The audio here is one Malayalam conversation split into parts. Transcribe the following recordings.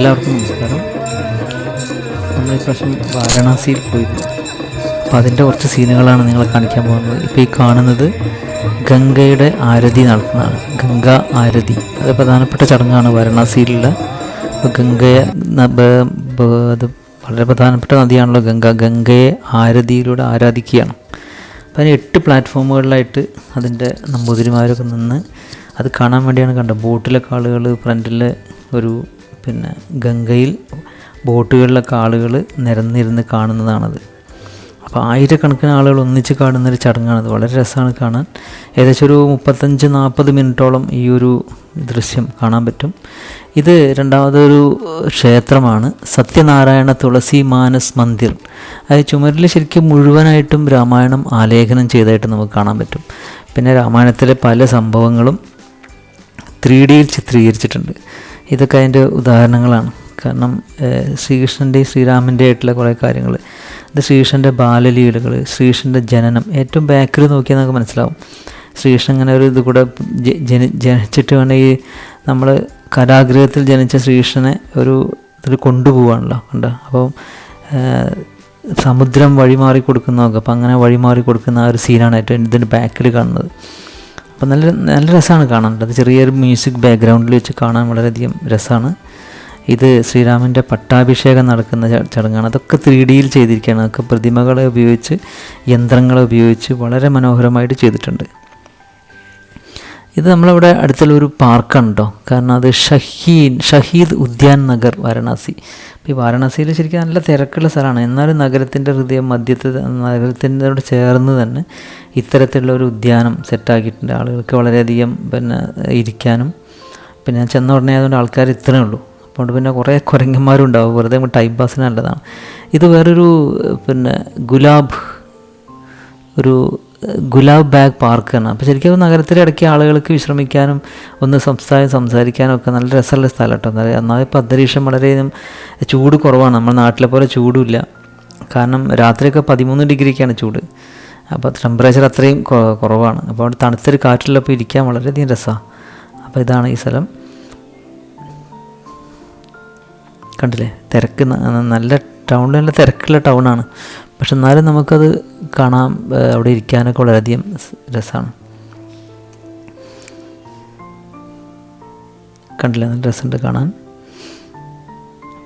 എല്ലാവർക്കും നമസ്കാരം. നമ്മൾ ഈ പ്രാവശ്യം വാരണാസിയിൽ പോയിരുന്നു അപ്പോൾ അതിന്റെ കുറച്ച് സീനുകളാണ് നിങ്ങളെ കാണിക്കാൻ പോകുന്നത്. ഇപ്പോൾ ഈ കാണുന്നത് ഗംഗയുടെ ആരതി നടത്തുന്നതാണ്. ഗംഗ ആരതി. അത് പ്രധാനപ്പെട്ട ചടങ്ങാണ് വാരണാസിയിലുള്ള. അപ്പോൾ ഗംഗയെ അത് വളരെ പ്രധാനപ്പെട്ട നദിയാണല്ലോ ഗംഗ. ഗംഗയെ ആരതിയിലൂടെ ആരാധിക്കുകയാണ്. അപ്പോൾ അതിന് എട്ട് പ്ലാറ്റ്ഫോമുകളിലായിട്ട് അതിന്റെ നമ്പൂതിരിമാരൊക്കെ നിന്ന് അത് കാണാൻ വേണ്ടിയാണ് കണ്ടത്. ബോട്ടിലൊക്കെ ആളുകൾ ഫ്രണ്ടിൽ ഒരു പിന്നെ ഗംഗയിൽ ബോട്ടുകളിലൊക്കെ ആളുകൾ നിരന്നിരുന്ന് കാണുന്നതാണത്. അപ്പോൾ ആയിരക്കണക്കിന് ആളുകൾ ഒന്നിച്ച് കാണുന്നൊരു ചടങ്ങാണത്. വളരെ രസമാണ് കാണാൻ. ഏകദേശം ഒരു മുപ്പത്തഞ്ച് നാൽപ്പത് മിനിറ്റോളം ഈ ഒരു ദൃശ്യം കാണാൻ പറ്റും. ഇത് രണ്ടാമതൊരു ക്ഷേത്രമാണ്. സത്യനാരായണ തുളസി മാനസ് മന്ദിർ. അത് ചുമരിൽ ശരിക്കും മുഴുവനായിട്ടും രാമായണം ആലേഖനം ചെയ്തതായിട്ട് നമുക്ക് കാണാൻ പറ്റും. പിന്നെ രാമായണത്തിലെ പല സംഭവങ്ങളും ത്രീ ഡിയിൽ ചിത്രീകരിച്ചിട്ടുണ്ട്. ഇതൊക്കെ അതിന്റെ ഉദാഹരണങ്ങളാണ്. കാരണം ശ്രീകൃഷ്ണന്റെയും ശ്രീരാമന്റെ ആയിട്ടുള്ള കുറേ കാര്യങ്ങൾ. ഇത് ശ്രീകൃഷ്ണന്റെ ബാലലീലകൾ ശ്രീകൃഷ്ണന്റെ ജനനം ഏറ്റവും ബാക്കിൽ നോക്കിയാൽ നമുക്ക് മനസ്സിലാവും. ശ്രീകൃഷ്ണൻ ഇങ്ങനെ ഒരു ഇത് കൂടെ ജനി ജനിച്ചിട്ട് വേണമെങ്കിൽ നമ്മൾ കലാഗ്രഹത്തിൽ ജനിച്ച ശ്രീകൃഷ്ണനെ ഒരു ഇതിൽ കൊണ്ടുപോവാണല്ലോ കണ്ട? അപ്പോൾ സമുദ്രം വഴിമാറി കൊടുക്കുന്നതൊക്കെ അപ്പം അങ്ങനെ വഴിമാറി കൊടുക്കുന്ന ആ ഒരു സീനാണ് ഏറ്റവും ഇതിന്റെ ബാക്കിൽ കാണുന്നത്. അപ്പോൾ നല്ല നല്ല രസമാണ് കാണാൻ അത് ചെറിയൊരു മ്യൂസിക് ബാക്ക്ഗ്രൗണ്ടിൽ വെച്ച് കാണാൻ വളരെയധികം രസമാണ്. ഇത് ശ്രീരാമന്റെ പട്ടാഭിഷേകം നടക്കുന്ന ചടങ്ങാണ്. അതൊക്കെ ത്രീ ഡിയിൽ ചെയ്തിരിക്കുകയാണ്. അതൊക്കെ പ്രതിമകളെ ഉപയോഗിച്ച് യന്ത്രങ്ങളെ ഉപയോഗിച്ച് വളരെ മനോഹരമായിട്ട് ചെയ്തിട്ടുണ്ട്. ഇത് നമ്മളിവിടെ അടുത്തുള്ള ഒരു പാർക്കാണ് കേട്ടോ കാരണം അത് ഷഹീൻ ഷഹീദ് ഉദ്യാൻ നഗർ വാരണാസി. ഈ വാരണാസിയിൽ ശരിക്കും നല്ല തിരക്കുള്ള സ്ഥലമാണ്. എന്നാലും നഗരത്തിന്റെ ഹൃദയം മധ്യത്തിൽ നഗരത്തിനോട് ചേർന്ന് തന്നെ ഇത്തരത്തിലുള്ള ഒരു ഉദ്യാനം സെറ്റാക്കിയിട്ടുണ്ട് ആളുകൾക്ക് വളരെയധികം പിന്നെ ഇരിക്കാനും. പിന്നെ ഞാൻ ചെന്ന ഉടനെ ആയതുകൊണ്ട് ആൾക്കാർ ഇത്രയേ ഉള്ളൂ. അതുകൊണ്ട് പിന്നെ കുറേ കുരങ്ങന്മാരും ഉണ്ടാവും വെറുതെ ടൈം പാസിന് നല്ലതാണ്. ഇത് വേറൊരു പിന്നെ ഗുലാബ് ഒരു ഗുലാബ് ബാഗ് പാർക്ക് എന്നാണ് അപ്പോൾ ശരിക്കും നഗരത്തിലെ ഇടയ്ക്ക് ആളുകൾക്ക് വിശ്രമിക്കാനും ഒന്ന് സംസാരം സംസാരിക്കാനും ഒക്കെ നല്ല രസമുള്ള സ്ഥലം കേട്ടോ. എന്താ പറയുക എന്നാൽ ഇപ്പോൾ അന്തരീക്ഷം വളരെയധികം ചൂട് കുറവാണ്. നമ്മുടെ നാട്ടിലെ പോലെ ചൂടുമില്ല കാരണം രാത്രിയൊക്കെ പതിമൂന്ന് ഡിഗ്രിക്കാണ് ചൂട്. അപ്പോൾ ടെമ്പറേച്ചർ അത്രയും കുറവാണ്. അപ്പോൾ അവിടെ തണുത്തൊരു കാറ്റിലപ്പോൾ ഇരിക്കാൻ വളരെയധികം രസമാണ് അപ്പോൾ ഇതാണ് ഈ സ്ഥലം. കണ്ടില്ലേ? തിരക്ക് നല്ല ടൗണിൽ നല്ല തിരക്കുള്ള ടൗണാണ് പക്ഷെ എന്നാലും നമുക്കത് കാണാൻ അവിടെ ഇരിക്കാനൊക്കെ വളരെയധികം രസമാണ് കണ്ടില്ല? നല്ല രസമുണ്ട് കാണാൻ.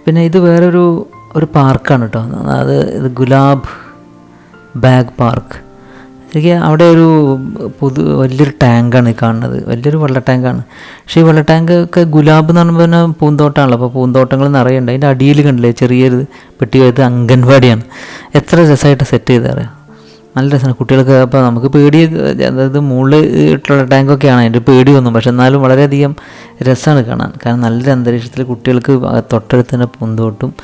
പിന്നെ ഇത് വേറൊരു ഒരു പാർക്കാണ് കേട്ടോ. അത് ഇത് ഗുലാബ് ബാഗ് പാർക്ക്. ശരിക്കും അവിടെ ഒരു പുതു വലിയൊരു ടാങ്കാണ് കാണുന്നത്. വലിയൊരു വെള്ള ടാങ്കാണ്. പക്ഷേ ഈ വെള്ള ടാങ്ക് ഒക്കെ ഗുലാബ് എന്ന് പറയുമ്പോൾ തന്നെ പൂന്തോട്ടമാണല്ലോ. അപ്പോൾ പൂന്തോട്ടങ്ങൾ നിറയുണ്ട്. അതിന്റെ അടിയിൽ കണ്ടില്ലേ ചെറിയൊരു പെട്ടി ഇത് അംഗൻവാടിയാണ്. എത്ര രസമായിട്ട് സെറ്റ് ചെയ്തറിയാം? നല്ല രസമാണ്. കുട്ടികൾക്ക് അപ്പോൾ നമുക്ക് പേടി അതായത് മുകളിൽ ഇട്ടുള്ള ടാങ്കൊക്കെയാണ് അതിന്റെ പേടി ഒന്നും പക്ഷെ എന്നാലും വളരെയധികം രസമാണ് കാണാൻ. കാരണം നല്ലൊരു അന്തരീക്ഷത്തിൽ കുട്ടികൾക്ക് തൊട്ടടുത്ത് തന്നെ പൂന്തോട്ടും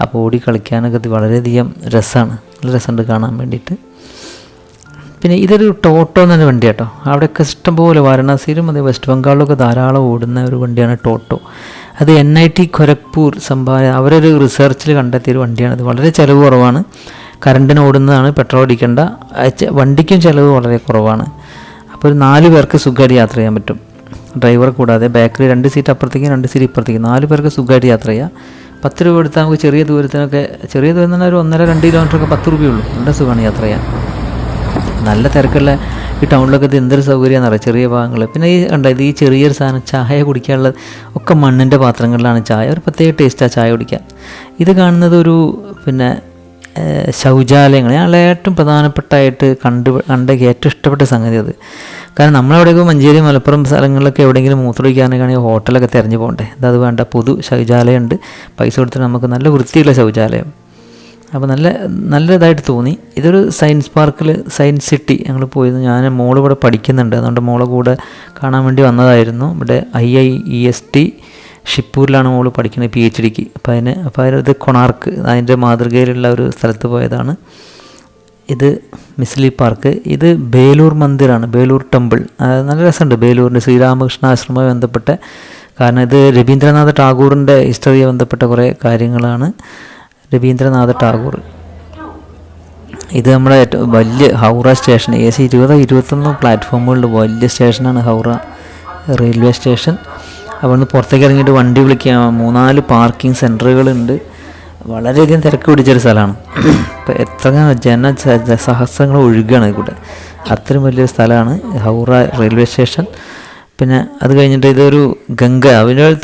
അപ്പോൾ ഓടി കളിക്കാനൊക്കെ വളരെയധികം രസമാണ്. നല്ല രസമുണ്ട് കാണാൻ വേണ്ടിയിട്ട്. പിന്നെ ഇതൊരു ടോട്ടോ എന്നൊരു വണ്ടി കേട്ടോ അവിടെയൊക്കെ ഇഷ്ടംപോലെ വാരണാസിയിലും അതേ വെസ്റ്റ് ബംഗാളിലൊക്കെ ധാരാളം ഓടുന്ന ഒരു വണ്ടിയാണ് ടോട്ടോ. അത് എൻ ഐ ടി ഖൊരഗ്പൂർ സംഭാവന അവരൊരു റിസർച്ചിൽ കണ്ടെത്തിയ ഒരു വണ്ടിയാണ്. ഇത് വളരെ ചിലവ് കുറവാണ്. കറണ്ടിന് ഓടുന്നതാണ്. പെട്രോൾ അടിക്കേണ്ട. വണ്ടിക്കും ചിലവ് വളരെ കുറവാണ്. അപ്പോൾ ഒരു നാല് പേർക്ക് സുഖമായിട്ട് യാത്ര ചെയ്യാൻ പറ്റും. ഡ്രൈവർ കൂടാതെ ബാക്കിൽ രണ്ട് സീറ്റ് അപ്പുറത്തേക്കും രണ്ട് സീറ്റ് ഇപ്പുറത്തേക്കും. നാല് പേർക്ക് സുഖമായിട്ട് യാത്ര ചെയ്യാം. പത്ത് രൂപ എടുത്താൽ നമുക്ക് ചെറിയ ദൂരത്തിനൊക്കെ ചെറിയ ദൂരം തന്നെ ഒരു ഒന്നര രണ്ട് കിലോമീറ്ററൊക്കെ പത്ത് രൂപയുള്ളൂ നല്ല സുഖമാണ് യാത്ര ചെയ്യാൻ. നല്ല തിരക്കുള്ള ഈ ടൗണിലൊക്കെ ഇത് എന്തൊരു സൗകര്യമാണെന്ന് അറിയാം? ചെറിയ ഭാഗങ്ങൾ പിന്നെ ഈ ഉണ്ടായത് ഈ ചെറിയൊരു സാധനം ചായ കുടിക്കാനുള്ള ഒക്കെ മണ്ണിന്റെ പാത്രങ്ങളിലാണ് ചായ. ഒരു പ്രത്യേക ടേസ്റ്റാണ് ചായ കുടിക്കാൻ. ഇത് കാണുന്നത് ഒരു പിന്നെ ശൗചാലയങ്ങൾ ഞങ്ങൾ ഏറ്റവും പ്രധാനപ്പെട്ടായിട്ട് കണ്ട് കണ്ട ഏറ്റവും ഇഷ്ടപ്പെട്ട സംഗതി അത്. കാരണം നമ്മളവിടെയൊക്കെ മഞ്ചേരി മലപ്പുറം സ്ഥലങ്ങളിലൊക്കെ എവിടെയെങ്കിലും മൂത്രമൊഴിക്കാനൊക്കെയാണെങ്കിൽ ഹോട്ടലൊക്കെ തിരഞ്ഞു പോകണ്ടേ. അത് വേണ്ട പൊതു ശൗചാലയമുണ്ട്. പൈസ കൊടുത്തിട്ട് നമുക്ക് നല്ല വൃത്തിയുള്ള ശൗചാലയം. അപ്പോൾ നല്ല നല്ലതായിട്ട് തോന്നി. ഇതൊരു സയൻസ് പാർക്കിൽ സയൻസ് സിറ്റി ഞങ്ങൾ പോയത് ഞാൻ മോൾ ഇവിടെ പഠിക്കുന്നുണ്ട്. അതുകൊണ്ട് മോളെ കൂടെ കാണാൻ വേണ്ടി വന്നതായിരുന്നു. ഇവിടെ I I E S T ഷിപ്പൂരിലാണ് മോൾ പഠിക്കുന്നത് പി എച്ച് ഡിക്ക് അപ്പോൾ അതിന് അപ്പോൾ അതിന് ഇത് കൊണാർക്ക് അതിന്റെ മാതൃകയിലുള്ള ഒരു സ്ഥലത്ത് പോയതാണ്. ഇത് മിസ്ലി പാർക്ക്. ഇത് ബേലൂർ മന്ദിറാണ്. ബേലൂർ ടെമ്പിൾ. നല്ല രസമുണ്ട് ബേലൂരിന്റെ ശ്രീരാമകൃഷ്ണ ആശ്രമവുമായി ബന്ധപ്പെട്ട. കാരണം ഇത് രവീന്ദ്രനാഥ് ടാഗോറിന്റെ ഹിസ്റ്ററിയെ ബന്ധപ്പെട്ട കുറേ കാര്യങ്ങളാണ്. രവീന്ദ്രനാഥ ടാഗോർ. ഇത് നമ്മുടെ ഏറ്റവും വലിയ ഹൗറ സ്റ്റേഷൻ ഏകദേശം ഇരുപത് ഇരുപത്തൊന്ന് പ്ലാറ്റ്ഫോമുകളിൽ വലിയ സ്റ്റേഷനാണ് ഹൗറ റെയിൽവേ സ്റ്റേഷൻ. അവിടുന്ന് പുറത്തേക്ക് ഇറങ്ങിയിട്ട് വണ്ടി വിളിക്കാം. മൂന്നാൽ പാർക്കിംഗ് സെന്ററുകളുണ്ട് വളരെയധികം തിരക്ക് പിടിച്ചൊരു സ്ഥലമാണ്. ഇപ്പം എത്ര ജന സഹസ്രങ്ങൾ ഒഴുകുകയാണ് ഇവിടെ. അത്രയും വലിയൊരു സ്ഥലമാണ് ഹൗറ റെയിൽവേ സ്റ്റേഷൻ. പിന്നെ അത് കഴിഞ്ഞിട്ട് ഇതൊരു ഗംഗ അവന്റെ